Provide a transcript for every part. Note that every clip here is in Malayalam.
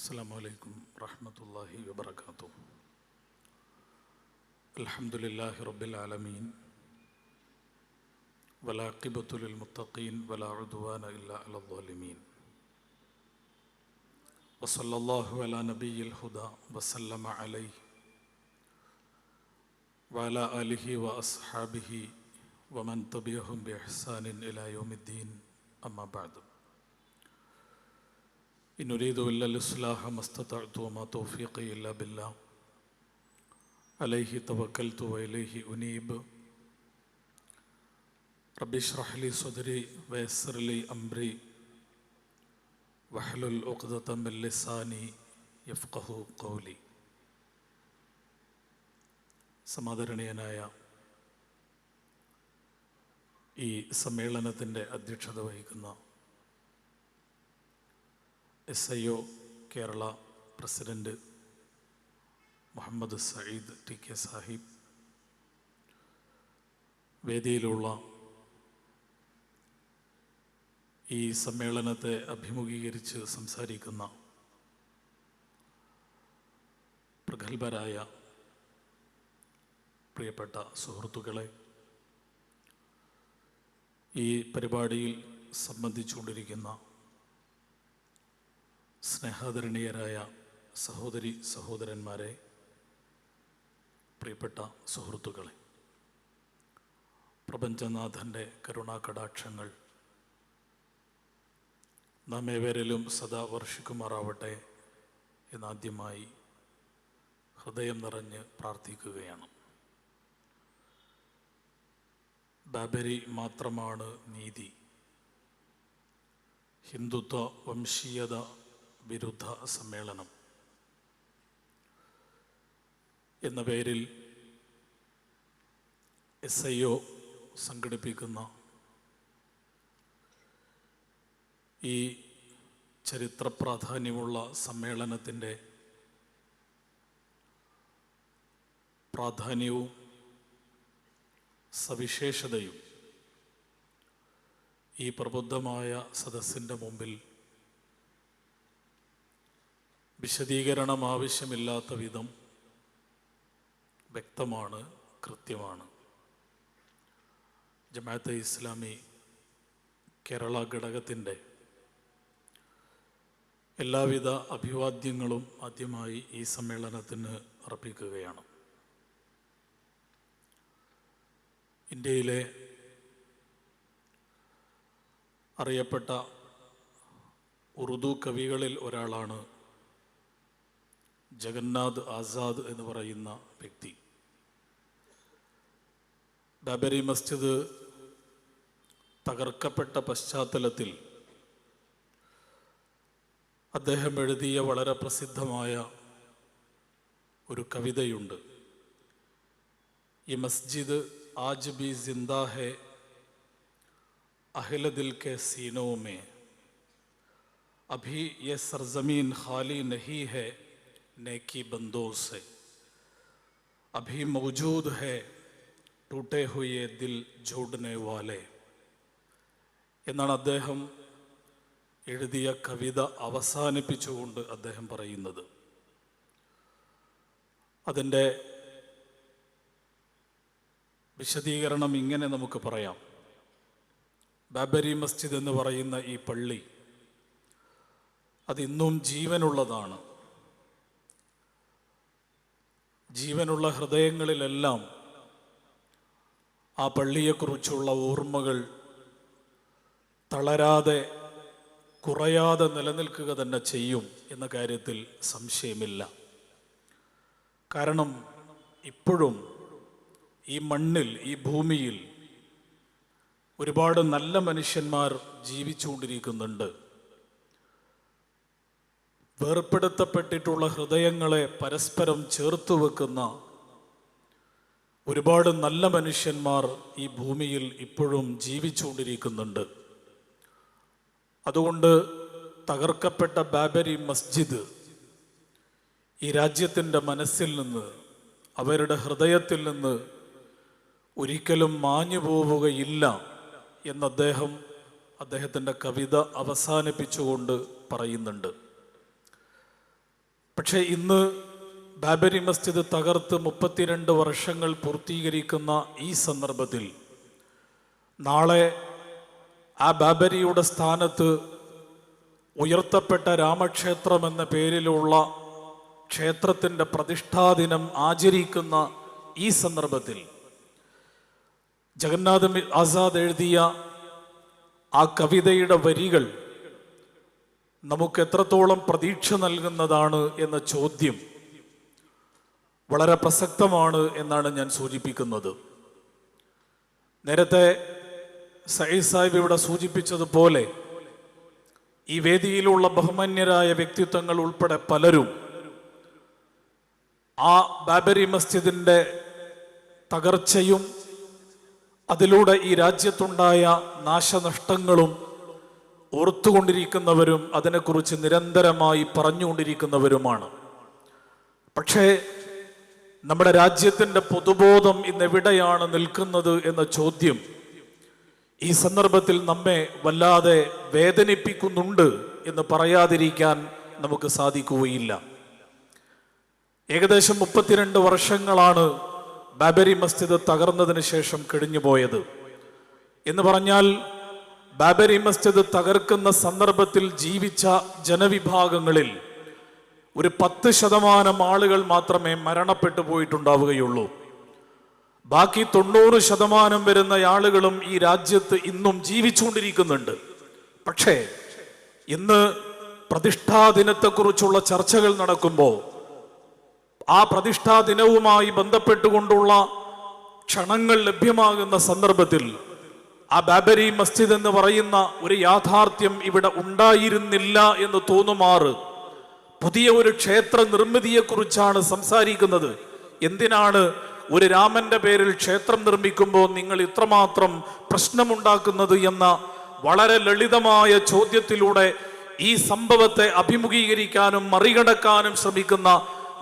السلام عليكم ورحمة الله وبركاته. الحمد لله رب العالمين. والعاقبة للمتقين ولا عدوان إلا على الظالمين. وصلى الله على نبي الهدى وسلم عليه وعلى آله وأصحابه ومن تبعهم بإحسان إلى يوم الدين. أما بعد. إن أريد إلا الإصلاح ما استطعت وما توفيقي إلا بالله عليه توكلت وإليه أنيب رب اشرح لي صدري ويسر لي أمري واحلل عقدة من لساني يفقه قولي സമാദരണീയനായ ഈ സമ്മേളനത്തിൻ്റെ അധ്യക്ഷത വഹിക്കുന്ന S I O Kerala president Muhammad Sayyid T K Sahib വേദിയിലുള്ള ഈ സമ്മേളനത്തെ അഭിമുഖീകരിച്ച് സംസാരിക്കുന്ന പ്രഗത്ഭരായ പ്രിയപ്പെട്ട സുഹൃത്തുക്കളെ ഈ പരിപാടിയിൽ സംബന്ധിച്ചുകൊണ്ടിരിക്കുന്ന സ്നേഹാദരണീയരായ സഹോദരി സഹോദരന്മാരെ പ്രിയപ്പെട്ട സുഹൃത്തുക്കളെ പ്രപഞ്ചനാഥന്റെ കരുണാകടാക്ഷങ്ങൾ നാം ഏവരിലും സദാ വർഷിക്കുമാറാവട്ടെ എന്നാദ്യമായി ഹൃദയം നിറഞ്ഞ് പ്രാർത്ഥിക്കുകയാണ്. ബാബരി മാത്രമാണ് നീതി. ഹിന്ദുത്വ വംശീയത വിരുദ്ധ സമ്മേളനം എന്ന പേരിൽ എസ് ഐ ഒ സംഘടിപ്പിക്കുന്ന ഈ ചരിത്ര പ്രാധാന്യമുള്ള സമ്മേളനത്തിന്റെ പ്രാധാന്യവും സവിശേഷതയും ഈ പ്രബുദ്ധമായ സദസ്സിന്റെ മുമ്പിൽ വിശദീകരണം ആവശ്യമില്ലാത്ത വിധം വ്യക്തമാണ് കൃത്യമാണ്. ജമാഅത്തെ ഇസ്ലാമി കേരള ഘടകത്തിന്റെ എല്ലാവിധ അഭിവാദ്യങ്ങളും ആദ്യമായി ഈ സമ്മേളനത്തിന് അർപ്പിക്കുകയാണ്. ഇന്ത്യയിലെ അറിയപ്പെട്ട ഉറുദു കവികളിൽ ഒരാളാണ് ജഗന്നാഥ് ആസാദ് എന്ന് പറയുന്ന വ്യക്തി. ഡബരി മസ്ജിദ് തകർക്കപ്പെട്ട പശ്ചാത്തലത്തിൽ അദ്ദേഹം എഴുതിയ വളരെ പ്രസിദ്ധമായ ഒരു കവിതയുണ്ട്. ഈ മസ്ജിദ് ആജ് ബി ജിന്ദാ ഹെ അഹിലദിൽ കെ സീനോ മേ. അഭി യെ സർജമീൻ ഖാലി നഹി ഹെ. नेकी बंदों से अभी मौजूद है टूटे हुए दिल जोड़ने वाले എന്നാണ് അദ്ദേഹം എഴുതിയ കവിത അവസാനിപ്പിച്ചുകൊണ്ട് അദ്ദേഹം പറയുന്നത് അതിൻ്റെ വിശദീകരണം ഇങ്ങനെ നമുക്ക് പറയാം ബാബരി മസ്ജിദ് എന്ന് പറയുന്ന ഈ പള്ളി അതിന്നും ജീവനുള്ളതാണ് ജീവനുള്ള ഹൃദയങ്ങളിലെല്ലാം ആ പള്ളിയെക്കുറിച്ചുള്ള ഓർമ്മകൾ തളരാതെ കുറയാതെ നിലനിൽക്കുക തന്നെ ചെയ്യും എന്ന കാര്യത്തിൽ സംശയമില്ല. കാരണം ഇപ്പോഴും ഈ മണ്ണിൽ ഈ ഭൂമിയിൽ ഒരുപാട് നല്ല മനുഷ്യന്മാർ ജീവിച്ചുകൊണ്ടിരിക്കുന്നുണ്ട്. വേർപ്പെടുത്തപ്പെട്ടിട്ടുള്ള ഹൃദയങ്ങളെ പരസ്പരം ചേർത്ത് വെക്കുന്ന ഒരുപാട് നല്ല മനുഷ്യന്മാർ ഈ ഭൂമിയിൽ ഇപ്പോഴും ജീവിച്ചുകൊണ്ടിരിക്കുന്നുണ്ട്. അതുകൊണ്ട് തകർക്കപ്പെട്ട ബാബരി മസ്ജിദ് ഈ രാജ്യത്തിന്റെ മനസ്സിൽ നിന്ന് അവരുടെ ഹൃദയത്തിൽ നിന്ന് ഒരിക്കലും മാഞ്ഞു പോവുകയില്ല എന്ന് അദ്ദേഹം അദ്ദേഹത്തിന്റെ കവിത അവസാനിപ്പിച്ചുകൊണ്ട് പറയുന്നുണ്ട്. പക്ഷേ ഇന്ന് ബാബരി മസ്ജിദ് തകർത്ത് മുപ്പത്തിരണ്ട് വർഷങ്ങൾ പൂർത്തീകരിക്കുന്ന ഈ സന്ദർഭത്തിൽ നാളെ ആ ബാബരിയുടെ സ്ഥാനത്ത് ഉയർത്തപ്പെട്ട രാമക്ഷേത്രം എന്ന പേരിലുള്ള ക്ഷേത്രത്തിന്റെ പ്രതിഷ്ഠാദിനം ആചരിക്കുന്ന ഈ സന്ദർഭത്തിൽ ജഗന്നാഥ് ആസാദ് എഴുതിയ ആ കവിതയുടെ വരികൾ നമുക്ക് എത്രത്തോളം പ്രതീക്ഷ നൽകുന്നതാണ് എന്ന ചോദ്യം വളരെ പ്രസക്തമാണ് എന്നാണ് ഞാൻ സൂചിപ്പിക്കുന്നത്. നേരത്തെ സയ്യിദ് സാഹിബ് ഇവിടെ സൂചിപ്പിച്ചതുപോലെ ഈ വേദിയിലുള്ള ബഹുമാന്യരായ വ്യക്തിത്വങ്ങൾ ഉൾപ്പെടെ പലരും ആ ബാബരി മസ്ജിദിന്റെ തകർച്ചയും അതിലൂടെ ഈ രാജ്യത്തുണ്ടായ നാശനഷ്ടങ്ങളും ഓർത്തുകൊണ്ടിരിക്കുന്നവരും അതിനെക്കുറിച്ച് നിരന്തരമായി പറഞ്ഞുകൊണ്ടിരിക്കുന്നവരുമാണ്. പക്ഷേ നമ്മുടെ രാജ്യത്തിന്റെ പൊതുബോധം ഇന്ന് എവിടെയാണ് നിൽക്കുന്നത് എന്ന ചോദ്യം ഈ സന്ദർഭത്തിൽ നമ്മെ വല്ലാതെ വേദനിപ്പിക്കുന്നുണ്ട് എന്ന് പറയാതിരിക്കാൻ നമുക്ക് സാധിക്കുകയില്ല. ഏകദേശം മുപ്പത്തിരണ്ട് വർഷങ്ങളാണ് ബാബരി മസ്ജിദ് തകർന്നതിന് ശേഷം കഴിഞ്ഞുപോയത് എന്ന് പറഞ്ഞാൽ ബാബരി മസ്ജിദ് തകർക്കുന്ന സന്ദർഭത്തിൽ ജീവിച്ച ജനവിഭാഗങ്ങളിൽ ഒരു പത്ത് ശതമാനം ആളുകൾ മാത്രമേ മരണപ്പെട്ടു പോയിട്ടുണ്ടാവുകയുള്ളൂ. ബാക്കി തൊണ്ണൂറ് ശതമാനം വരുന്ന ആളുകളും ഈ രാജ്യത്ത് ഇന്നും ജീവിച്ചുകൊണ്ടിരിക്കുന്നുണ്ട്. പക്ഷേ ഇന്ന് പ്രതിഷ്ഠാ ദിനത്തെക്കുറിച്ചുള്ള ചർച്ചകൾ നടക്കുമ്പോൾ ആ പ്രതിഷ്ഠാ ദിനവുമായി ബന്ധപ്പെട്ടുകൊണ്ടുള്ള ക്ഷണങ്ങൾ ലഭ്യമാകുന്ന സന്ദർഭത്തിൽ ആ ബാബരി മസ്ജിദ് എന്ന് പറയുന്ന ഒരു യാഥാർത്ഥ്യം ഇവിടെ ഉണ്ടായിരുന്നില്ല എന്ന് തോന്നുമാറ്. പുതിയ ഒരു ക്ഷേത്ര നിർമ്മിതിയെക്കുറിച്ചാണ് സംസാരിക്കുന്നത്. എന്തിനാണ് ഒരു രാമന്റെ പേരിൽ ക്ഷേത്രം നിർമ്മിക്കുമ്പോൾ നിങ്ങൾ ഇത്രമാത്രം പ്രശ്നമുണ്ടാക്കുന്നത് എന്ന വളരെ ലളിതമായ ചോദ്യത്തിലൂടെ ഈ സംഭവത്തെ അഭിമുഖീകരിക്കാനും മറികടക്കാനും ശ്രമിക്കുന്ന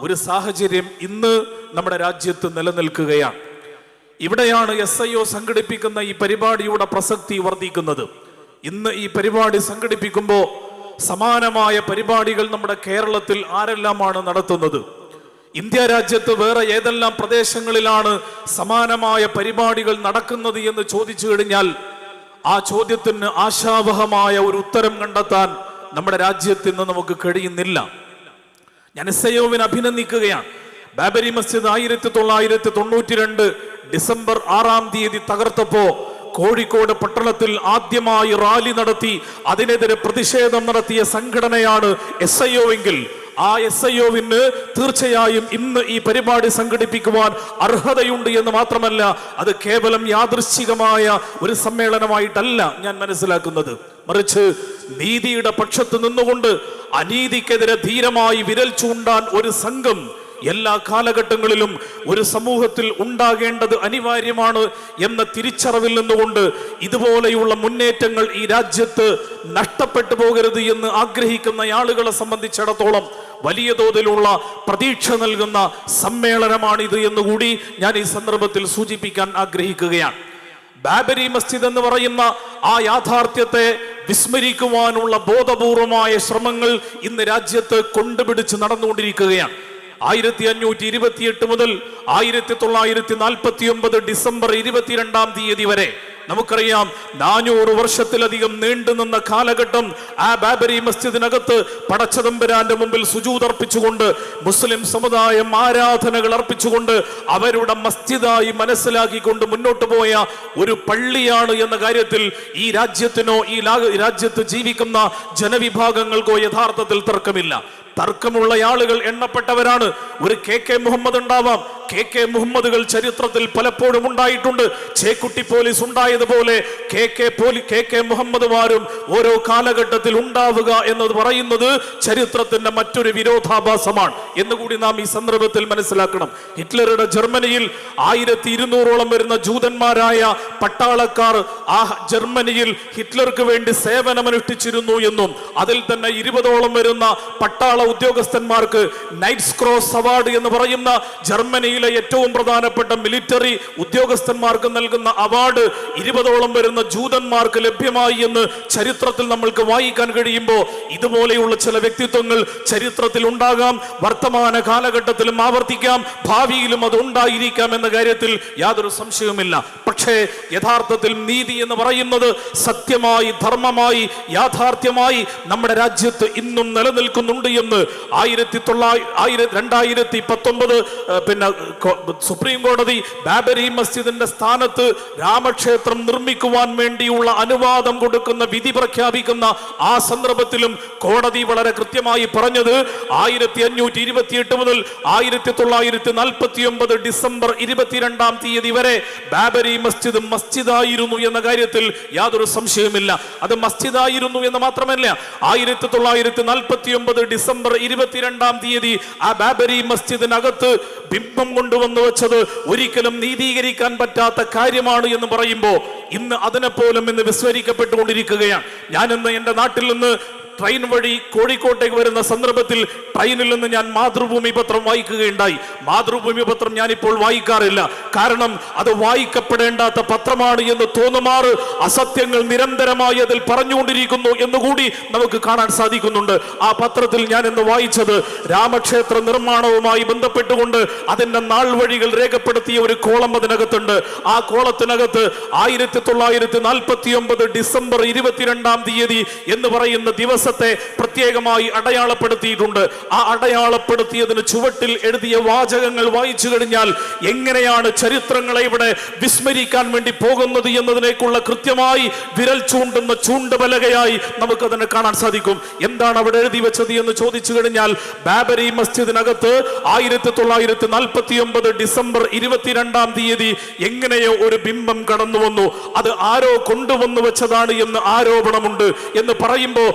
ഒരു സാഹചര്യം ഇന്ന് നമ്മുടെ രാജ്യത്ത് നിലനിൽക്കുകയാണ്. ഇവിടെയാണ് എസ് ഐ ഒ സംഘടിപ്പിക്കുന്ന ഈ പരിപാടിയുടെ പ്രസക്തി വർദ്ധിക്കുന്നത്. ഇന്ന് ഈ പരിപാടി സംഘടിപ്പിക്കുമ്പോൾ സമാനമായ പരിപാടികൾ നമ്മുടെ കേരളത്തിൽ ആരെല്ലാമാണ് നടത്തുന്നത്? ഇന്ത്യ രാജ്യത്ത് വേറെ ഏതെല്ലാം പ്രദേശങ്ങളിലാണ് സമാനമായ പരിപാടികൾ നടക്കുന്നത് എന്ന് ചോദിച്ചു കഴിഞ്ഞാൽ ആ ചോദ്യത്തിന് ആശാവഹമായ ഒരു ഉത്തരം കണ്ടെത്താൻ നമ്മുടെ രാജ്യത്തിന് നമുക്ക് കഴിയുന്നില്ല. ഞാൻ എസ് ഐഒവിനെ അഭിനന്ദിക്കുകയാണ്. ബാബരി മസ്ജിദ് ആയിരത്തി തൊള്ളായിരത്തി തൊണ്ണൂറ്റി രണ്ട് ഡിസംബർ ആറാം തീയതി തകർത്തപ്പോ കോഴിക്കോട് പട്ടണത്തിൽ ആദ്യമായി റാലി നടത്തി അതിനെതിരെ പ്രതിഷേധം നടത്തിയ സംഘടനയാണ് എസ് ഐ എങ്കിൽ ആ എസ് ഐ ഒവിന് തീർച്ചയായും ഇന്ന് ഈ പരിപാടി സംഘടിപ്പിക്കുവാൻ അർഹതയുണ്ട് എന്ന് മാത്രമല്ല അത് കേവലം യാദൃശ്ചികമായ ഒരു സമ്മേളനമായിട്ടല്ല ഞാൻ മനസ്സിലാക്കുന്നത്. മറിച്ച് നീതിയുടെ പക്ഷത്ത് നിന്നുകൊണ്ട് അനീതിക്കെതിരെ ധീരമായി വിരൽ ചൂണ്ടാൻ ഒരു സംഘം എല്ലാ കാലഘട്ടങ്ങളിലും ഒരു സമൂഹത്തിൽ ഉണ്ടാകേണ്ടത് അനിവാര്യമാണ് എന്ന തിരിച്ചറിവിൽ നിന്നുകൊണ്ട് ഇതുപോലെയുള്ള മുന്നേറ്റങ്ങൾ ഈ രാജ്യത്ത് നഷ്ടപ്പെട്ടു പോകരുത് എന്ന് ആഗ്രഹിക്കുന്ന ആളുകളെ സംബന്ധിച്ചിടത്തോളം വലിയ തോതിലുള്ള പ്രതീക്ഷ നൽകുന്ന സമ്മേളനമാണിത് എന്നുകൂടി ഞാൻ ഈ സന്ദർഭത്തിൽ സൂചിപ്പിക്കാൻ ആഗ്രഹിക്കുകയാണ്. ബാബരി മസ്ജിദ് എന്ന് പറയുന്ന ആ യാഥാർത്ഥ്യത്തെ വിസ്മരിക്കുവാനുള്ള ബോധപൂർവമായ ശ്രമങ്ങൾ ഇന്ന് രാജ്യത്ത് കൊണ്ടുപിടിച്ച് നടന്നുകൊണ്ടിരിക്കുകയാണ്. ആയിരത്തി അഞ്ഞൂറ്റി ഇരുപത്തിയെട്ട് മുതൽ ആയിരത്തി തൊള്ളായിരത്തി നാൽപ്പത്തി ഒമ്പത് ഡിസംബർ ഇരുപത്തിരണ്ടാം തീയതി വരെ നമുക്കറിയാം നാനൂറ് വർഷത്തിലധികം നീണ്ടുനിന്ന കാലഘട്ടം ആ ബാബരി മസ്ജിദിനകത്ത് പടച്ചതമ്പരാന്റെ മുമ്പിൽ സുജൂതർപ്പിച്ചുകൊണ്ട് മുസ്ലിം സമുദായം ആരാധനകൾ അർപ്പിച്ചുകൊണ്ട് അവരുടെ മസ്ജിദായി മനസ്സിലാക്കിക്കൊണ്ട് മുന്നോട്ട് പോയ ഒരു പള്ളിയാണ് എന്ന കാര്യത്തിൽ ഈ രാജ്യത്തിനോ ഈ രാജ്യത്ത് ജീവിക്കുന്ന ജനവിഭാഗങ്ങൾക്കോ യഥാർത്ഥത്തിൽ തർക്കമില്ല. തർക്കമുള്ള ആളുകൾ എണ്ണപ്പെട്ടവരാണ്. ഒരു കെ കെ മുഹമ്മദ് ഉണ്ടാവാം. കെ കെ മുഹമ്മദുകൾ ചരിത്രത്തിൽ പലപ്പോഴും ഉണ്ടായിട്ടുണ്ട്. ചേക്കുട്ടി പോലീസ് ഉണ്ടായതുപോലെ കെ കെ പോലി കെ കെ മുഹമ്മദുമാരും ഓരോ കാലഘട്ടത്തിൽ ഉണ്ടാവുക എന്നത് പറയുന്നത് ചരിത്രത്തിന്റെ മറ്റൊരു വിരോധാഭാസമാണ്. എന്നുകൂടി നാം ഈ സന്ദർഭത്തിൽ മനസ്സിലാക്കണം. ഹിറ്റ്ലറുടെ ജർമ്മനിയിൽ ആയിരത്തി ഇരുന്നൂറോളം വരുന്ന ജൂതന്മാരായ പട്ടാളക്കാർ ആ ജർമ്മനിയിൽ ഹിറ്റ്ലർക്ക് വേണ്ടി സേവനമനുഷ്ഠിച്ചിരുന്നു എന്നും അതിൽ തന്നെ ഇരുപതോളം വരുന്ന പട്ടാള ഉദ്യോഗസ്ഥന്മാർക്ക് നൈറ്റ്സ് ക്രോസ് അവാർഡ് എന്ന് പറയുന്ന ജർമ്മനിയിലെ ഏറ്റവും പ്രധാനപ്പെട്ട മിലിറ്ററി ഉദ്യോഗസ്ഥന്മാർക്ക് നൽകുന്ന അവാർഡ് ഇരുപതോളം വരുന്ന ജൂതന്മാർക്ക് ലഭ്യമായി എന്ന് ചരിത്രത്തിൽ നമ്മൾക്ക് വായിക്കാൻ കഴിയുമ്പോൾ ഇതുപോലെയുള്ള ചില വ്യക്തിത്വങ്ങൾ ചരിത്രത്തിൽ ഉണ്ടാകാം വർത്തമാന കാലഘട്ടത്തിലും ആവർത്തിക്കാം ഭാവിയിലും അത് ഉണ്ടായിരിക്കാം എന്ന കാര്യത്തിൽ യാതൊരു സംശയവുമില്ല. പക്ഷേ യഥാർത്ഥത്തിൽ നീതി എന്ന് പറയുന്നത് സത്യമായി ധർമ്മമായി യാഥാർത്ഥ്യമായി നമ്മുടെ രാജ്യത്ത് ഇന്നും നിലനിൽക്കുന്നുണ്ട് എന്ന് ആയിരത്തി തൊള്ളായിരത്തി രണ്ടായിരത്തി പത്തൊമ്പത് പിന്നെ സുപ്രീം കോടതി ബാബരി മസ്ജിദിന്റെ സ്ഥാനത്ത് രാമക്ഷേത്രം നിർമ്മിക്കുവാൻ വേണ്ടിയുള്ള അനുവാദം കൊടുക്കുന്ന വിധി പ്രഖ്യാപിക്കുന്ന ആ സന്ദർഭത്തിലും കോടതി വളരെ കൃത്യമായി പറഞ്ഞത് ആയിരത്തി അഞ്ഞൂറ്റി ഇരുപത്തിയെട്ട് മുതൽ ആയിരത്തി തൊള്ളായിരത്തി നാൽപ്പത്തി ഒമ്പത് ഡിസംബർ ഇരുപത്തിരണ്ടാം തീയതി വരെ ബാബരി മസ്ജിദ് മസ്ജിദായിരുന്നു എന്ന കാര്യത്തിൽ യാതൊരു സംശയവുമില്ല. അത് മസ്ജിദായിരുന്നു എന്ന് മാത്രമല്ല ആയിരത്തി തൊള്ളായിരത്തി നാൽപ്പത്തി ഒമ്പത് ഡിസംബർ ഇരുപത്തിരണ്ടാം തീയതി ആ ബാബരി മസ്ജിദിനകത്ത് ബിംബം കൊണ്ടുവന്നു വെച്ചത് ഒരിക്കലും നീതീകരിക്കാൻ പറ്റാത്ത കാര്യമാണ് എന്ന് പറയുമ്പോൾ ഇന്ന് അതിനെപ്പോലും ഇന്ന് വിസ്മരിക്കപ്പെട്ടുകൊണ്ടിരിക്കുകയാണ്. ഞാനിന്ന് എന്റെ നാട്ടിൽ നിന്ന് ട്രെയിൻ വഴി കോഴിക്കോട്ടേക്ക് വരുന്ന സന്ദർഭത്തിൽ ട്രെയിനിൽ നിന്ന് ഞാൻ മാതൃഭൂമി പത്രം വായിക്കുകയുണ്ടായി. മാതൃഭൂമി പത്രം ഞാൻ ഇപ്പോൾ വായിക്കാറില്ല. കാരണം അത് വായിക്കപ്പെടേണ്ടാത്ത പത്രമാണ് എന്ന് തോന്നുമാറ് അസത്യങ്ങൾ നിരന്തരമായി അതിൽ പറഞ്ഞുകൊണ്ടിരിക്കുന്നു എന്നുകൂടി നമുക്ക് കാണാൻ സാധിക്കുന്നുണ്ട്. ആ പത്രത്തിൽ ഞാൻ ഇന്ന് വായിച്ചത് രാമക്ഷേത്ര നിർമ്മാണവുമായി ബന്ധപ്പെട്ടുകൊണ്ട് അതിന്റെ നാൾ വഴികൾ രേഖപ്പെടുത്തിയ ഒരു കോളം അതിനകത്തുണ്ട്. ആ കോളത്തിനകത്ത് ആയിരത്തി തൊള്ളായിരത്തി നാൽപ്പത്തി ഒമ്പത് ഡിസംബർ ഇരുപത്തിരണ്ടാം തീയതി എന്ന് പറയുന്ന ദിവസത്തെ പ്രത്യേകമായി അടയാളപ്പെടുത്തിയിട്ടുണ്ട്. ആ അടയാളപ്പെടുത്തിയതിന് ചുവട്ടിൽ എഴുതിയ വാചകങ്ങൾ വായിച്ചു കഴിഞ്ഞാൽ എങ്ങനെയാണ് ചരിത്രങ്ങളെ ഇവിടെ വിസ്മരിക്കാൻ വേണ്ടി പോകുന്നത് എന്നതിനേക്കുള്ള കൃത്യമായി വിരൽ ചൂണ്ടുന്ന ചൂണ്ടുപലകയായി നമുക്കതിനെ കാണാൻ സാധിക്കും. എന്താണ് അവിടെ എഴുതി വെച്ചത് എന്ന് ചോദിച്ചു കഴിഞ്ഞാൽ ബാബരി മസ്ജിദിനകത്ത് ആയിരത്തി തൊള്ളായിരത്തി നാൽപ്പത്തി ഒമ്പത് ഡിസംബർ ഇരുപത്തിരണ്ടാം തീയതി എങ്ങനെയോ ഒരു ബിംബം കടന്നു വന്നു അത് ആരോ കൊണ്ടുവന്നു വെച്ചതാണ് എന്ന് ആരോപണമുണ്ട് എന്ന് പറയുമ്പോൾ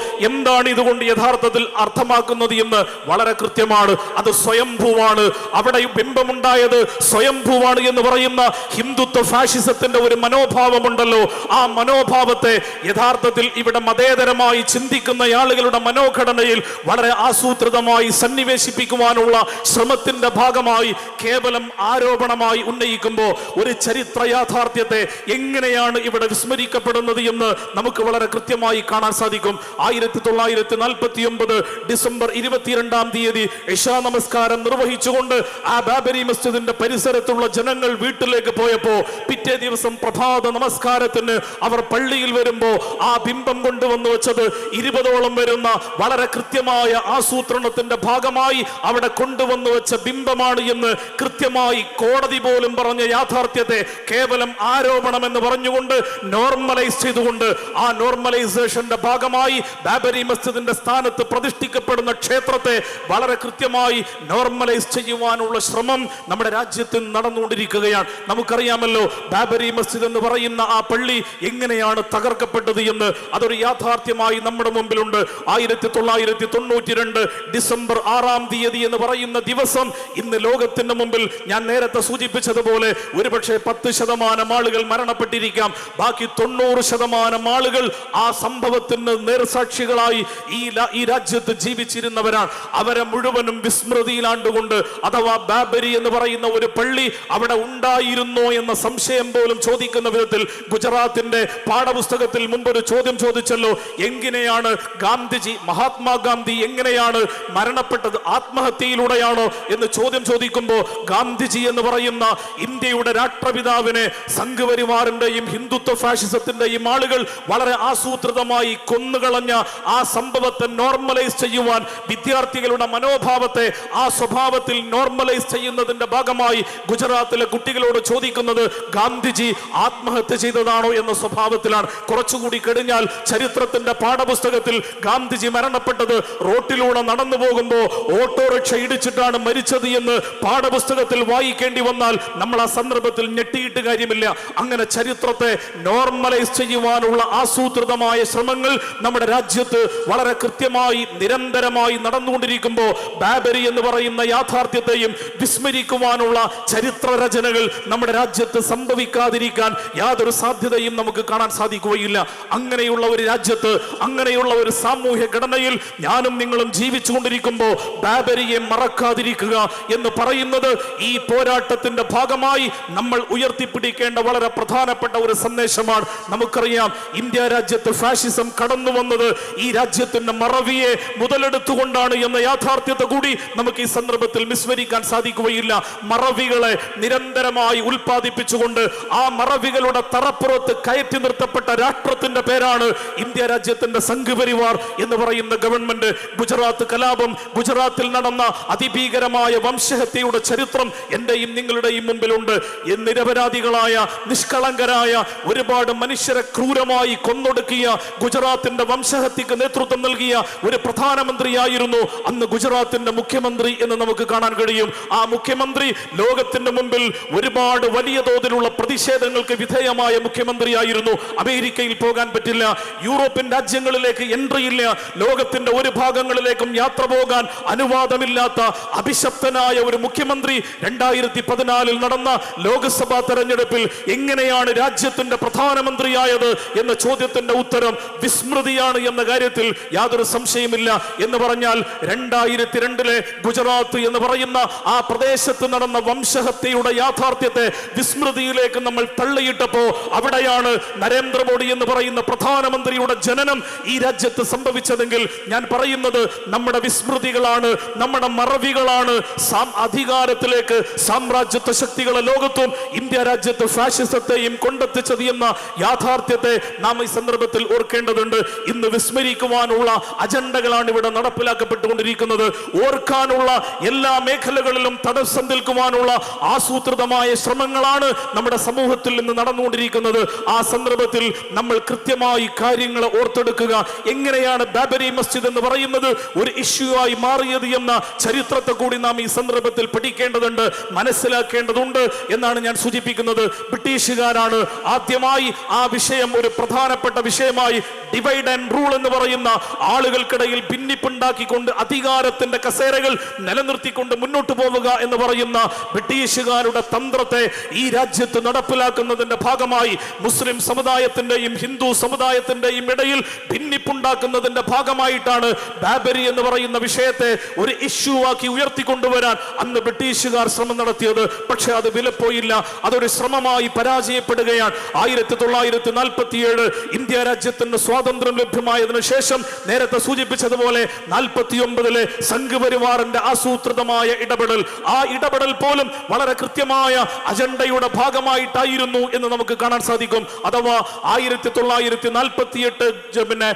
എന്താണ് ഇതുകൊണ്ട് യഥാർത്ഥത്തിൽ അർത്ഥമാക്കുന്നത് എന്ന് വളരെ കൃത്യമാണ്. അത് സ്വയംഭൂവാണ്. അവിടെ ബിംബമുണ്ടായത് സ്വയംഭൂവാണ് എന്ന് പറയുന്ന ഹിന്ദുത്വ ഫാഷിസത്തിന്റെ ഒരു മനോഭാവമുണ്ടല്ലോ. ആ മനോഭാവത്തെ യഥാർത്ഥത്തിൽ ഇവിടെ മതേതരമായി ചിന്തിക്കുന്ന ആളുകളുടെ മനോഘടനയിൽ വളരെ ആസൂത്രിതമായി സന്നിവേശിപ്പിക്കുവാനുള്ള ശ്രമത്തിന്റെ ഭാഗമായി കേവലം ആരോപണമായി ഉന്നയിക്കുമ്പോൾ ഒരു ചരിത്ര യാഥാർത്ഥ്യത്തെ എങ്ങനെയാണ് ഇവിടെ വിസ്മരിക്കപ്പെടുന്നത് എന്ന് നമുക്ക് വളരെ കൃത്യമായി കാണാൻ സാധിക്കും. ആയിരത്തി തൊള്ളായിരത്തി നാൽപ്പത്തി ഒമ്പത് ഡിസംബർ ഇരുപത്തിരണ്ടാം തീയതി ഇഷാ നമസ്കാരം നിർവഹിച്ചുകൊണ്ട് ആ ബാബരി മസ്ജിദിന്റെ പരിസരത്തുള്ള ജനങ്ങൾ വീട്ടിലേക്ക് പോയപ്പോ പിറ്റേ ദിവസം പ്രഭാത നമസ്കാരത്തിന് അവർ പള്ളിയിൽ വരുമ്പോ ആ ബിംബം കൊണ്ടുവന്നു വെച്ചത് ഇരുപതോളം വരുന്ന വളരെ കൃത്യമായ ആസൂത്രണത്തിന്റെ ഭാഗമായി അവിടെ കൊണ്ടുവന്നു വെച്ച ബിംബമാണ് എന്ന് കൃത്യമായി കോടതി പോലും പറഞ്ഞ യാഥാർത്ഥ്യത്തെ കേവലം ആരോപണം എന്ന് പറഞ്ഞുകൊണ്ട് നോർമലൈസ് ചെയ്തുകൊണ്ട് ആ നോർമലൈസേഷന്റെ ഭാഗമായി ബാബരി മസ്ജിദിന്റെ സ്ഥാനത്ത് പ്രതിഷ്ഠിക്കപ്പെടുന്ന ക്ഷേത്രത്തെ വളരെ കൃത്യമായി നോർമലൈസ് ചെയ്യുവാനുള്ള ശ്രമം നമ്മുടെ രാജ്യത്ത് നടന്നുകൊണ്ടിരിക്കുകയാണ്. നമുക്കറിയാമല്ലോ ബാബരി മസ്ജിദ് എന്ന് പറയുന്ന ആ പള്ളി എങ്ങനെയാണ് തകർക്കപ്പെട്ടത് എന്ന് അതൊരു യാഥാർത്ഥ്യമായി നമ്മുടെ മുമ്പിലുണ്ട്. ആയിരത്തി തൊള്ളായിരത്തി തൊണ്ണൂറ്റി രണ്ട് ഡിസംബർ ആറാം തീയതി എന്ന് പറയുന്ന ദിവസം ഇന്ന് ലോകത്തിന്റെ മുമ്പിൽ ഞാൻ നേരത്തെ സൂചിപ്പിച്ചതുപോലെ ഒരുപക്ഷെ പത്ത് ശതമാനം ആളുകൾ മരണപ്പെട്ടിരിക്കാം. ബാക്കി തൊണ്ണൂറ് ശതമാനം ആളുകൾ ആ സംഭവത്തിന് നേർസാക്ഷികളായി ഈ ഈ രാജ്യത്ത് ജീവിച്ചിരുന്നവരാണ്. അവരെ മുഴുവനും വിസ്മൃതിയിലാണ്ടുകൊണ്ട് അഥവാ ബാബരി എന്ന് പറയുന്ന ഒരു പള്ളി അവിടെ ഉണ്ടായിരുന്നോ എന്ന സംശയം പോലും ചോദിക്കുന്ന വിധത്തിൽ ഗുജറാത്തിന്റെ പാഠപുസ്തകത്തിൽ മുമ്പൊരു ചോദ്യം ചോദിച്ചല്ലോ. എങ്ങനെയാണ് ഗാന്ധിജി മഹാത്മാഗാന്ധി എങ്ങനെയാണ് മരണപ്പെട്ടത് ആത്മഹത്യയിലൂടെയാണോ എന്ന് ചോദ്യം ചോദിക്കുമ്പോൾ ഗാന്ധിജി എന്ന് പറയുന്ന ഇന്ത്യയുടെ രാഷ്ട്രപിതാവിനെ സംഘപരിവാറിന്റെയും ഹിന്ദുത്വ ഫാഷിസത്തിന്റെയും ആളുകൾ വളരെ ആസൂത്രിതമായി കൊന്നുകളഞ്ഞ ആ സംഭവത്തെ നോർമലൈസ് ചെയ്യുവാൻ വിദ്യാർത്ഥികളുടെ മനോഭാവത്തെ ആ സ്വഭാവത്തിൽ നോർമലൈസ് ചെയ്യുന്നതിന്റെ ഭാഗമായി ഗുജറാത്തിലെ കുട്ടികളോട് ചോദിക്കുന്നത് ഗാന്ധിജി ആത്മഹത്യ ചെയ്തതാണോ എന്ന സ്വഭാവത്തിലാണ്. കുറച്ചുകൂടി കഴിഞ്ഞാൽ ചരിത്രത്തിന്റെ പാഠപുസ്തകത്തിൽ ഗാന്ധിജി മരണപ്പെട്ടത് റോട്ടിലൂടെ നടന്നു പോകുമ്പോൾ ഓട്ടോറിക്ഷ ഇടിച്ചിട്ടാണ് മരിച്ചത് എന്ന് പാഠപുസ്തകത്തിൽ വായിക്കേണ്ടി വന്നാൽ നമ്മൾ ആ സന്ദർഭത്തിൽ ഞെട്ടിയിട്ട് കാര്യമില്ല. അങ്ങനെ ചരിത്രത്തെ നോർമലൈസ് ചെയ്യുവാനുള്ള ആസൂത്രിതമായ ശ്രമങ്ങൾ നമ്മുടെ രാജ്യത്ത് വളരെ കൃത്യമായി നിരന്തരമായി നടന്നുകൊണ്ടിരിക്കുമ്പോൾ ബാബരി എന്ന് പറയുന്ന യാഥാർത്ഥ്യത്തെയും വിസ്മരിക്കുവാനുള്ള ചരിത്ര രചനകൾ നമ്മുടെ രാജ്യത്ത് സംഭവിക്കാതിരിക്കാൻ യാതൊരു സാധ്യതയും നമുക്ക് കാണാൻ സാധിക്കുകയില്ല. അങ്ങനെയുള്ള ഒരു രാജ്യത്ത് അങ്ങനെയുള്ള ഒരു സാമൂഹ്യ ഘടനയിൽ ഞാനും നിങ്ങളും ജീവിച്ചുകൊണ്ടിരിക്കുമ്പോൾ ബാബരിയെ മറക്കാതിരിക്കുക എന്ന് പറയുന്നത് ഈ പോരാട്ടത്തിന്റെ ഭാഗമായി നമ്മൾ ഉയർത്തിപ്പിടിക്കേണ്ട വളരെ പ്രധാനപ്പെട്ട ഒരു സന്ദേശമാണ്. നമുക്കറിയാം ഇന്ത്യ രാജ്യത്ത് ഫാഷിസം കടന്നു വന്നത് ഈ രാജ്യത്തിന്റെ മറവിയെ മുതലെടുത്തുകൊണ്ടാണ് എന്ന യാഥാർത്ഥ്യത്തെ കൂടി നമുക്ക് ഈ സന്ദർഭത്തിൽ വിസ്മരിക്കാൻ സാധിക്കുകയില്ല. മറവികളെ നിരന്തരമായി ഉൽപ്പാദിപ്പിച്ചുകൊണ്ട് ആ മറവികളുടെ തറപ്പുറത്ത് കയറ്റി നിർത്തപ്പെട്ട രാഷ്ട്രത്തിന്റെ പേരാണ് ഇന്ത്യ രാജ്യത്തിന്റെ സംഘപരിവാർ എന്ന് പറയുന്ന ഗവൺമെന്റ്. ഗുജറാത്ത് കലാപം ഗുജറാത്തിൽ നടന്ന അതിഭീകരമായ വംശഹത്യയുടെ ചരിത്രം എന്റെയും നിങ്ങളുടെയും മുമ്പിലുണ്ട്. നിരപരാധികളായ നിഷ്കളങ്കരായ ഒരുപാട് മനുഷ്യരെ ക്രൂരമായി കൊന്നൊടുക്കിയ ഗുജറാത്തിന്റെ വംശഹത്യക്ക് നേതൃത്വം നൽകിയ ഒരു പ്രധാനമന്ത്രിയായിരുന്നു അന്ന് ഗുജറാത്തിന്റെ മുഖ്യമന്ത്രി എന്ന് നമുക്ക് കാണാൻ കഴിയും. ആ മുഖ്യമന്ത്രി ലോകത്തിന്റെ മുമ്പിൽ ഒരുപാട് വലിയ തോതിലുള്ള പ്രതിഷേധങ്ങൾക്ക് വിധേയമായ മുഖ്യമന്ത്രിയായിരുന്നു. അമേരിക്കയിൽ പോകാൻ പറ്റില്ല യൂറോപ്യൻ രാജ്യങ്ങളിലേക്ക് എൻട്രി ഇല്ല ലോകത്തിന്റെ ഒരു ഭാഗങ്ങളിലേക്കും യാത്ര പോകാൻ അനുവാദമില്ലാത്ത അഭിശപ്തനായ ഒരു മുഖ്യമന്ത്രി രണ്ടായിരത്തി പതിനാലിൽ നടന്ന ലോക്സഭാ തെരഞ്ഞെടുപ്പിൽ എങ്ങനെയാണ് രാജ്യത്തിന്റെ പ്രധാനമന്ത്രിയായത് എന്ന ചോദ്യത്തിന്റെ ഉത്തരം വിസ്മൃതിയാണ് എന്ന കാര്യത്തിൽ യാതൊരു സംശയമില്ല എന്ന് പറഞ്ഞാൽ രണ്ടായിരത്തി രണ്ടിലെ ഗുജറാത്ത് എന്ന് പറയുന്ന ആ പ്രദേശത്ത് നടന്ന വംശഹത്യയുടെ യാഥാർത്ഥ്യത്തെ വിസ്മൃതിയിലേക്ക് നമ്മൾ തള്ളിയിട്ടപ്പോ അവിടെയാണ് നരേന്ദ്രമോദി എന്ന് പറയുന്ന പ്രധാനമന്ത്രിയുടെ ജനനം ഈ രാജ്യത്ത് സംഭവിച്ചതെങ്കിൽ ഞാൻ പറയുന്നത് നമ്മുടെ വിസ്മൃതികളാണ് നമ്മുടെ മറവികളാണ്. അധികാരത്തിലേക്ക് സാമ്രാജ്യത്വ ശക്തികളെ ലോകത്തും ഇന്ത്യ രാജ്യത്ത് ഫാഷിസത്തെയും കൊണ്ടെത്തിച്ചത് എന്ന യാഥാർത്ഥ്യത്തെ നാം ഈ സന്ദർഭത്തിൽ ഓർക്കേണ്ടതുണ്ട്. ഇന്ന് വിസ്മരിക്കുവാനുള്ള അജണ്ടകളാണ് ഇവിടെ നടപ്പിലാക്കപ്പെട്ടുകൊണ്ടിരിക്കുന്നത്. ഓർക്കാനുള്ള എല്ലാ മേഖലകളിലും തടസ്സം നിൽക്കുവാനുള്ള ആസൂത്രിതമായ ശ്രമങ്ങളാണ് നമ്മുടെ സമൂഹത്തിൽ നിന്ന് നടന്നുകൊണ്ടിരിക്കുന്നത്. ആ സന്ദർഭത്തിൽ നമ്മൾ കൃത്യമായി കാര്യങ്ങൾ ഓർത്തെടുക്കുക. എങ്ങനെയാണ് ബാബരി മസ്ജിദ് എന്ന് പറയുന്നത്? ഒരു ഇഷ്യൂ ആയി മാറിയത് എന്ന ചരിത്രത്തെ കൂടി നാം ഈ സന്ദർഭത്തിൽ പഠിക്കേണ്ടതുണ്ട് മനസ്സിലാക്കേണ്ടതുണ്ട് എന്നാണ് ഞാൻ സൂചിപ്പിക്കുന്നത്. ബ്രിട്ടീഷുകാരാണ് ആദ്യമായി ആ വിഷയം ഒരു പ്രധാനപ്പെട്ട വിഷയമായി ഡിവൈഡ് ആൻഡ് റൂൾ എന്ന് പറയുന്ന ആളുകൾക്കിടയിൽ ഭിന്നിപ്പുണ്ടാക്കിക്കൊണ്ട് അധികാരത്തിന്റെ കസേരകൾ നിലനിർത്തിക്കൊണ്ട് മുന്നോട്ട് പോവുക എന്ന് പറയുന്ന ബ്രിട്ടീഷുകാരുടെ തന്ത്രത്തെ ഈ രാജ്യത്ത് നടപ്പിലാക്കുന്നതിന്റെ ഭാഗമായി മുസ്ലിം സമുദായത്തിന്റെയും ഹിന്ദു സമുദായത്തിന്റെയും ഇടയിൽ ഭിന്നിപ്പുണ്ടാക്കുന്നതിന്റെ ഭാഗമായിട്ടാണ് ബാബരി എന്ന് പറയുന്ന വിഷയത്തെ ഒരു ഇഷ്യൂ ആക്കി ഉയർത്തിക്കൊണ്ടുവരാൻ അന്ന് ബ്രിട്ടീഷുകാർ ശ്രമം നടത്തിയത്. പക്ഷെ അത് വിലപ്പോയില്ല. അതൊരു ശ്രമമായി പരാജയപ്പെടുകയാണ്. ആയിരത്തി തൊള്ളായിരത്തി നാൽപ്പത്തിയേഴ് ഇന്ത്യ രാജ്യത്തിന് സ്വാതന്ത്ര്യം ലഭ്യമായതിനു ശേഷം നേരത്തെ സൂചിപ്പിച്ചതുപോലെ നാൽപ്പത്തി ഒമ്പതിലെ സംഘപരിവാറിന്റെ ആസൂത്രിതമായ ഇടപെടൽ. ആ ഇടപെടൽ പോലും വളരെ കൃത്യമായ അജണ്ടയുടെ ഭാഗമായിട്ടായിരുന്നു എന്ന് നമുക്ക് കാണാൻ സാധിക്കും. അഥവാ ആയിരത്തി തൊള്ളായിരത്തി നാൽപ്പത്തിയെട്ട് പിന്നെ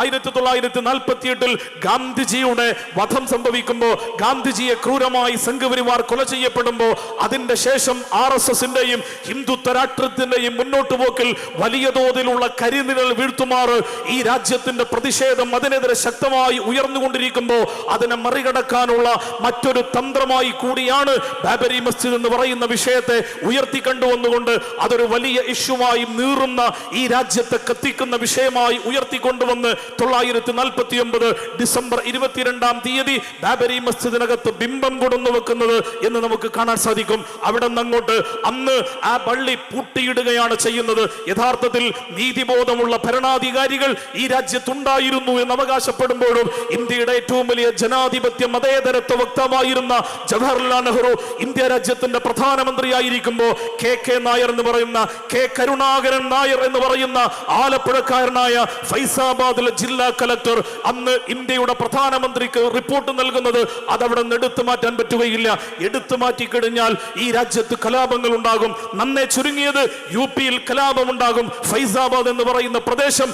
ആയിരത്തി തൊള്ളായിരത്തി നാൽപ്പത്തിയെട്ടിൽ ഗാന്ധിജിയുടെ വധം സംഭവിക്കുമ്പോൾ ഗാന്ധിജിയെ ക്രൂരമായി സംഘപരിവാർ കൊല ചെയ്യപ്പെടുമ്പോൾ അതിന്റെ ശേഷം ആർ എസ് എസിന്റെയും ഹിന്ദുത്വ രാഷ്ട്രത്തിന്റെയും മുന്നോട്ട് പോക്കിൽ വലിയ തോതിലുള്ള കരിനിഴൽ വീഴ്ത്തുമാറ് ഈ രാജ്യത്തിന്റെ പ്രതിഷേധം അതിനെതിരെ ശക്തമായി ഉയർന്നുകൊണ്ടിരിക്കുമ്പോൾ അതിനെ മറികടക്കാനുള്ള മറ്റൊരു തന്ത്രമായി കൂടിയാണ് ബാബരി മസ്ജിദ് എന്ന് പറയുന്ന വിഷയത്തെ ഉയർത്തി കണ്ടുവന്നുകൊണ്ട് അതൊരു വലിയ ഇഷ്യുവായി നീറുന്ന ഈ രാജ്യത്തെ കത്തിക്കുന്ന വിഷയമായി ഉയർത്തിക്കൊണ്ടുവന്ന് തൊള്ളായിരത്തി നാൽപ്പത്തി ഒമ്പത് ഡിസംബർ ഇരുപത്തിരണ്ടാം തീയതി ബാബരി മസ്ജിദിനകത്ത് ബിംബം കൊടുന്നു വെക്കുന്നത് എന്ന് നമുക്ക് കാണാൻ സാധിക്കും. അവിടെ നിന്ന് അങ്ങോട്ട് അന്ന് ആ പള്ളി പൂട്ടിയിടുകയാണ് ചെയ്യുന്നത്. യഥാർത്ഥത്തിൽ നീതിബോധമുള്ള ഭരണാധികാരികൾ ഈ രാജ്യത്തുണ്ടായിരുന്നു എന്ന് അവകാശപ്പെടുമ്പോഴും ഇന്ത്യയുടെ ഏറ്റവും വലിയ ജനാധിപത്യ മതേതരത്വ വക്താവായിരുന്ന ജവഹർലാൽ നെഹ്റു ഇന്ത്യ രാജ്യത്തിന്റെ പ്രധാനമന്ത്രിയായിരിക്കുമ്പോൾ കെ കെ നായർ എന്ന് പറയുന്ന കെ കരുണാകരൻ നായർ എന്ന് പറയുന്ന ആലപ്പുഴക്കാരനായ ഫൈസാബാദിലെ ജില്ലാ കലക്ടർ അന്ന് ഇന്ത്യയുടെ പ്രധാനമന്ത്രിക്ക് റിപ്പോർട്ട് നൽകുന്നത് അതവിടെ നിന്ന് എടുത്തു മാറ്റാൻ പറ്റുകയില്ല. എടുത്തു മാറ്റി കഴിഞ്ഞാൽ ഈ രാജ്യത്ത് കലാപങ്ങൾ ഉണ്ടാകും. നന്നേ ചുരുങ്ങിയത് യു പിയിൽ കലാപമുണ്ടാകും ഫൈസാബാദ് എന്ന് പറയുന്ന പ്രദേശം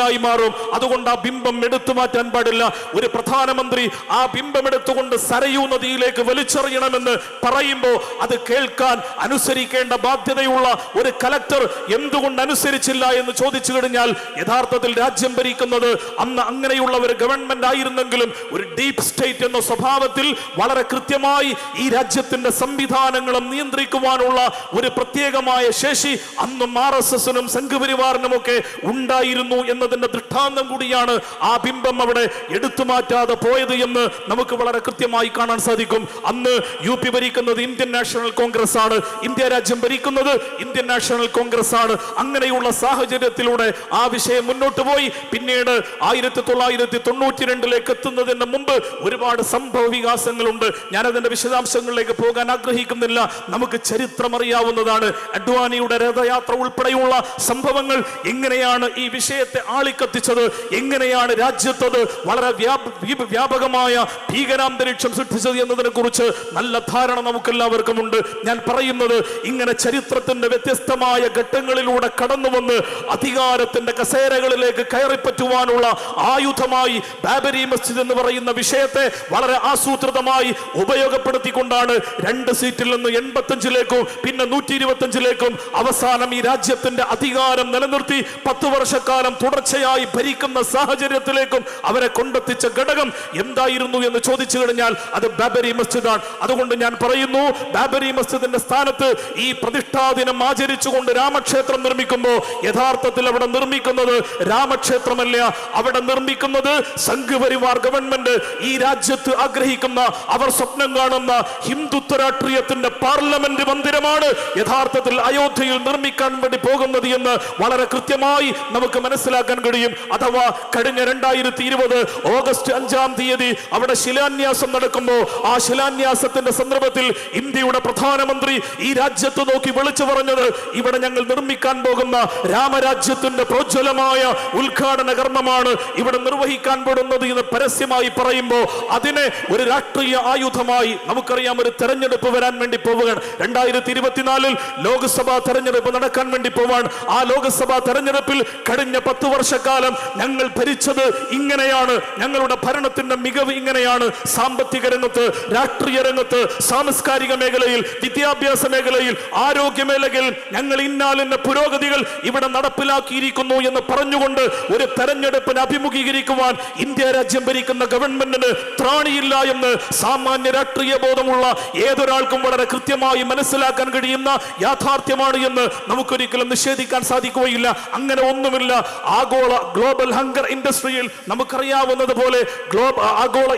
കത്തിച്ചാമ്പലായി മാറും. അതുകൊണ്ട് ആ ബിംബം എടുത്തു മാറ്റാൻ പാടില്ല. ഒരു പ്രധാനമന്ത്രി ആ ബിംബം എടുത്തുകൊണ്ട് സരയൂ നദിയിലേക്ക് വലിച്ചെറിയണമെന്ന് പറയുമ്പോൾ അത് കേൾക്കാൻ അനുസരിക്കേണ്ട ബാധ്യതയുള്ള ഒരു കലക്ടർ എന്തുകൊണ്ട് അനുസരിച്ചില്ല എന്ന് ചോദിച്ചു കഴിഞ്ഞാൽ യഥാർത്ഥത്തിൽ രാജ്യം ഭരിക്കുന്നത് അന്ന് അങ്ങനെയുള്ള ഒരു ഗവൺമെന്റ് ആയിരുന്നെങ്കിലും ഒരു ഡീപ് സ്റ്റേറ്റ് എന്ന സ്വഭാവത്തിൽ വളരെ കൃത്യമായി ഈ രാജ്യത്തിന്റെ സംവിധാനങ്ങളും നിയന്ത്രിക്കുവാനുള്ള ഒരു പ്രത്യേകമായ ശേഷി അന്നും ആർ എസ് എസിനും സംഘപരിവാറിനും ഒക്കെ ഉണ്ടായിരുന്നു എന്നത് എന്നുള്ളതിന്റെ ദൃഷ്ടാന്തം കൂടിയാണ് ആ ബിംബം അവിടെ എടുത്തു മാറ്റാതെ പോയത് എന്ന് നമുക്ക് വളരെ കൃത്യമായി കാണാൻ സാധിക്കും. അന്ന് യു പി ഭരിക്കുന്നത് ഇന്ത്യൻ നാഷണൽ കോൺഗ്രസ് ആണ്. ഇന്ത്യ രാജ്യം ഭരിക്കുന്നത് ഇന്ത്യൻ നാഷണൽ കോൺഗ്രസ് ആണ്. അങ്ങനെയുള്ള സാഹചര്യത്തിലൂടെ ആ വിഷയം മുന്നോട്ട് പോയി. പിന്നീട് ആയിരത്തി തൊള്ളായിരത്തി തൊണ്ണൂറ്റി രണ്ടിലേക്ക് എത്തുന്നതിന് മുമ്പ് ഒരുപാട് സംഭവ വികാസങ്ങളുണ്ട്. ഞാൻ അതിന്റെ വിശദാംശങ്ങളിലേക്ക് പോകാൻ ആഗ്രഹിക്കുന്നില്ല. നമുക്ക് ചരിത്രം അറിയാവുന്നതാണ്. അഡ്വാനിയുടെ രഥയാത്ര ഉൾപ്പെടെയുള്ള സംഭവങ്ങൾ എങ്ങനെയാണ് ഈ വിഷയത്തെ ആളിക്കത്തിച്ചത് എങ്ങനെയാണ് രാജ്യത്തത് വളരെ വ്യാപ- വ്യാപ- വ്യാപകമായ ഭീകരാന്തരീക്ഷം സൃഷ്ടിച്ചത് എന്നതിനെ കുറിച്ച് നല്ല ധാരണ നമുക്കെല്ലാവർക്കും ഉണ്ട്. ഞാൻ പറയുന്നത് ഇങ്ങനെ ചരിത്രത്തിന്റെ വ്യത്യസ്തമായ ഘട്ടങ്ങളിലൂടെ കടന്നു വന്ന് അധികാരത്തിന്റെ കസേരകളിലേക്ക് കയറിപ്പറ്റുവാനുള്ള ആയുധമായി ബാബരി മസ്ജിദ് എന്ന് പറയുന്ന വിഷയത്തെ വളരെ ആസൂത്രിതമായി ഉപയോഗപ്പെടുത്തിക്കൊണ്ടാണ് രണ്ട് സീറ്റിൽ നിന്ന് എൺപത്തഞ്ചിലേക്കും പിന്നെ നൂറ്റി ഇരുപത്തഞ്ചിലേക്കും അവസാനം ഈ രാജ്യത്തിന്റെ അധികാരം നിലനിർത്തി പത്ത് വർഷക്കാലം തുടർച്ചയായി ഭരിക്കുന്ന സാഹചര്യത്തിലേക്കും അവരെ കൊണ്ടെത്തിച്ച ഘടകം എന്തായിരുന്നു എന്ന് ചോദിച്ചു കഴിഞ്ഞാൽ അത് ബാബരി മസ്ജിദാണ്. അതുകൊണ്ട് ഞാൻ പറയുന്നു ബാബരി മസ്ജിദിന്റെ സ്ഥാനത്ത് ഈ പ്രതിഷ്ഠാ ദിനം ആചരിച്ചുകൊണ്ട് രാമക്ഷേത്രം നിർമ്മിക്കുമ്പോൾ യഥാർത്ഥത്തിൽ അവിടെ നിർമ്മിക്കുന്നത് രാമക്ഷേത്രമല്ല. അവിടെ നിർമ്മിക്കുന്നത് സംഘപരിവാർ ഗവൺമെന്റ് ഈ രാജ്യത്ത് ആഗ്രഹിക്കുന്ന അവർ സ്വപ്നം കാണുന്ന ഹിന്ദുത്വ രാഷ്ട്രീയത്തിന്റെ പാർലമെന്റ് മന്ദിരമാണ് യഥാർത്ഥത്തിൽ അയോധ്യയിൽ നിർമ്മിക്കാൻ വേണ്ടി പോകുന്നത് എന്ന് വളരെ കൃത്യമായി നമുക്ക് മനസ്സിലാക്കാൻ കഴിയും. അഥവാ കഴിഞ്ഞ രണ്ടായിരത്തി ഇരുപത് ഓഗസ്റ്റ് അഞ്ചാം തീയതി അവിടെ ശിലാന്യാസം നടക്കുമ്പോൾ ആ ശിലാന്യാസത്തിന്റെ സന്ദർഭത്തിൽ ഇന്ത്യയുടെ പ്രധാനമന്ത്രി ഈ രാജ്യത്ത് നോക്കി വിളിച്ചു പറഞ്ഞത് ഇവിടെ ഞങ്ങൾ നിർമ്മിക്കാൻ പോകുന്ന രാമരാജ്യത്തിന്റെ പ്രോജ്വലമായ ഉദ്ഘാടന കർമ്മമാണ് ഇവിടെ നിർവഹിക്കാൻ പെടുന്നത് എന്ന് പരസ്യമായി പറയുമ്പോൾ അതിനെ ഒരു രാഷ്ട്രീയ ആയുധമായി നമുക്കറിയാം ഒരു തെരഞ്ഞെടുപ്പ് വരാൻ വേണ്ടി പോവുകയാണ്. രണ്ടായിരത്തി ഇരുപത്തിനാലിൽ ലോക്സഭാ തെരഞ്ഞെടുപ്പ് നടക്കാൻ വേണ്ടി പോവാണ്. ആ ലോക്സഭാ തെരഞ്ഞെടുപ്പിൽ കഴിഞ്ഞ പത്ത് വർഷക്കാലം ഞങ്ങൾ ഭരിച്ചത് ഇങ്ങനെയാണ്. ഞങ്ങളുടെ ഭരണത്തിന്റെ മികവ് ഇങ്ങനെയാണ്. സാമ്പത്തിക രംഗത്ത് രാഷ്ട്രീയ രംഗത്ത് സാംസ്കാരിക മേഖലയിൽ വിദ്യാഭ്യാസ മേഖലയിൽ ആരോഗ്യ മേഖലയിൽ ഞങ്ങൾ ഇന്നാലിന്റെ പുരോഗതികൾ ഇവിടെ നടപ്പിലാക്കിയിരിക്കുന്നു എന്ന് പറഞ്ഞുകൊണ്ട് ഒരു തെരഞ്ഞെടുപ്പിന് അഭിമുഖീകരിക്കുവാൻ ഇന്ത്യ രാജ്യം ഭരിക്കുന്ന ഗവൺമെന്റിന് ത്രാണിയില്ല എന്ന് സാമാന്യ രാഷ്ട്രീയ ബോധമുള്ള ഏതൊരാൾക്കും വളരെ കൃത്യമായി മനസ്സിലാക്കാൻ കഴിയുന്ന യാഥാർത്ഥ്യമാണ് എന്ന് നമുക്കൊരിക്കലും നിഷേധിക്കാൻ സാധിക്കുകയില്ല. അങ്ങനെ ഒന്നുമില്ല. ആഗോള ഗ്ലോബൽ ഹങ്കർ ഇൻഡസ്ട്രിയിൽ നമുക്കറിയാവുന്നത് പോലെ ഗ്ലോബ ആഗോള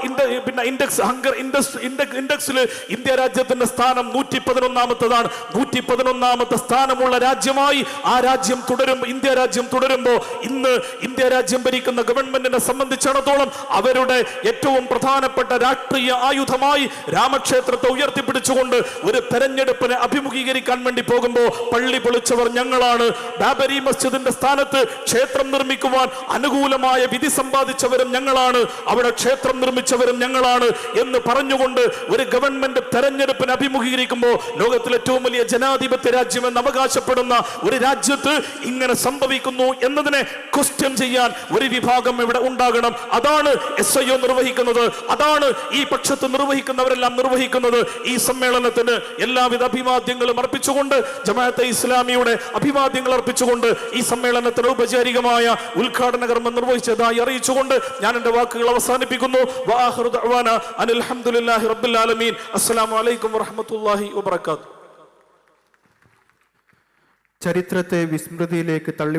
പിന്നെ ഇൻഡെക്സ് ഹങ്കർ ഇൻഡസ്ട്രി ഇൻഡെക്സിൽ ഇന്ത്യ രാജ്യത്തിന്റെ സ്ഥാനം നൂറ്റി പതിനൊന്നാമത്തതാണ് നൂറ്റി പതിനൊന്നാമത്തെ സ്ഥാനമുള്ള രാജ്യമായി ആ രാജ്യം തുടരും ഇന്ത്യ രാജ്യം തുടരുമ്പോൾ ഇന്ന് ഇന്ത്യ രാജ്യം ഭരിക്കുന്ന ഗവൺമെന്റിനെ സംബന്ധിച്ചിടത്തോളം അവരുടെ ഏറ്റവും പ്രധാനപ്പെട്ട രാഷ്ട്രീയ ആയുധമായി രാമക്ഷേത്രത്തെ ഉയർത്തിപ്പിടിച്ചുകൊണ്ട് ഒരു തെരഞ്ഞെടുപ്പിനെ അഭിമുഖീകരിക്കാൻ വേണ്ടി പോകുമ്പോൾ പള്ളി പൊളിച്ചവർ ഞങ്ങളാണ്. ബാബരി മസ്ജിദിന്റെ സ്ഥാനത്ത് ക്ഷേത്രം നിർമ്മിക്കുവാൻ അനുകൂലമായ വിധി സമ്പാദിച്ചവരും ഞങ്ങളാണ്. അവിടെ ക്ഷേത്രം നിർമ്മിച്ചവരും ഞങ്ങളാണ് എന്ന് പറഞ്ഞുകൊണ്ട് ഒരു ഗവൺമെന്റ് തെരഞ്ഞെടുപ്പിന് അഭിമുഖീകരിക്കുമ്പോൾ ലോകത്തിലെ ഏറ്റവും വലിയ ജനാധിപത്യ രാജ്യമെന്ന് അവകാശപ്പെടുന്ന ഒരു രാജ്യത്ത് ഇങ്ങനെ സംഭവിക്കുന്നു എന്നതിനെ ക്വസ്റ്റ്യൻ ചെയ്യാൻ ഒരു വിഭാഗം ഇവിടെ ഉണ്ടാകണം. അതാണ് എസ് ഐ ഒ നിർവഹിക്കുന്നത്. അതാണ് ഈ പക്ഷത്ത് നിർവഹിക്കുന്നവരെല്ലാം നിർവഹിക്കുന്നത്. ഈ സമ്മേളനത്തിന് എല്ലാവിധ അഭിവാദ്യങ്ങളും അർപ്പിച്ചുകൊണ്ട് ജമാഅത്തെ ഇസ്ലാമിയുടെ അഭിവാദ്യങ്ങൾ അർപ്പിച്ചുകൊണ്ട് ഈ സമ്മേളനത്തിന് ഔപചാരികമായ ഉദ്ഘാടന കർമ്മം നിർവഹിച്ചതായി അറിയിച്ചുകൊണ്ട് ഞാൻ എന്റെ വാക്കുകൾ അവസാനിപ്പിക്കുന്നു. ചരിത്രത്തെ വിസ്മൃതിയിലേക്ക് തള്ളി